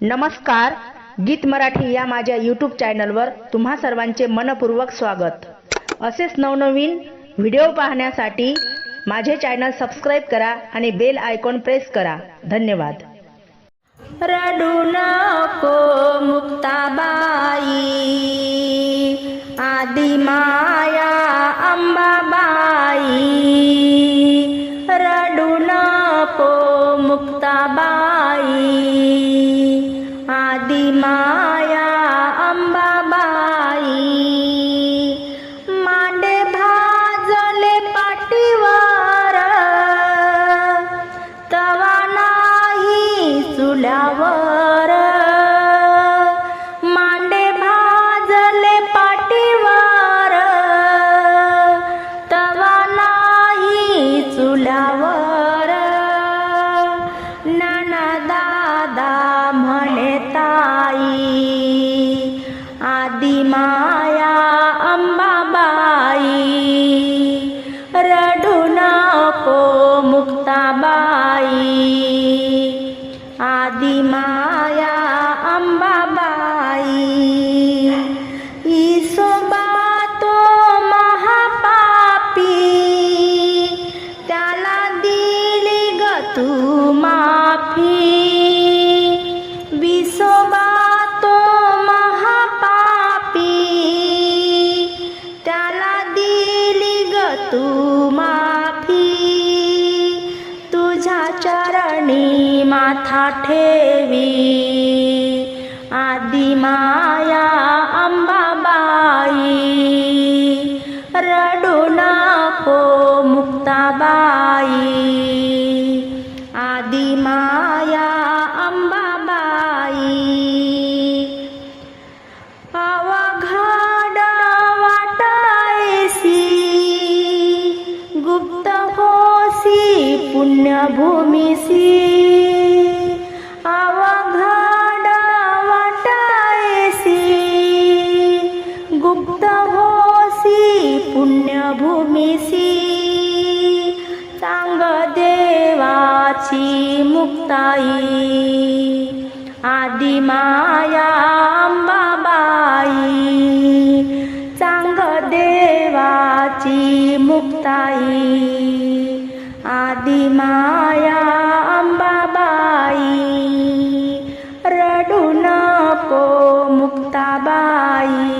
नमस्कार गीत मराठी या माझ्या यूट्यूब चॅनलवर तुम्हा सर्वांचे मनपूर्वक स्वागत. असेच नवनवीन व्हिडिओ पाहण्यासाठी माझे चॅनल सबस्क्राईब करा आणि बेल आयकॉन प्रेस करा. धन्यवाद. रडू नको मुक्ताबाई. आदि माया अंबाबाई. रडू नको मुक्ताबाई. चुल्यावर मांडे भाजले पाटीवर तवा नाही चुल्यावर. মায়া আম্বাবাই ইসবা তো মহাপাপি। তালা দিলি গতু মাফি। माथा ठेवी. आदि माया अंबाबाई. रडू नको मुक्ताबाई. आदि माया अंबाबाई. अवघड वाटायसी. गुप्त होसी पुण्यभूमीसी. भूमिसी सांग देवाची मुक्ताई आदि माया अंबाबाई सांग देवाची मुक्ताई आदि माया अंबाबाई रडू नको मुक्ताबाई.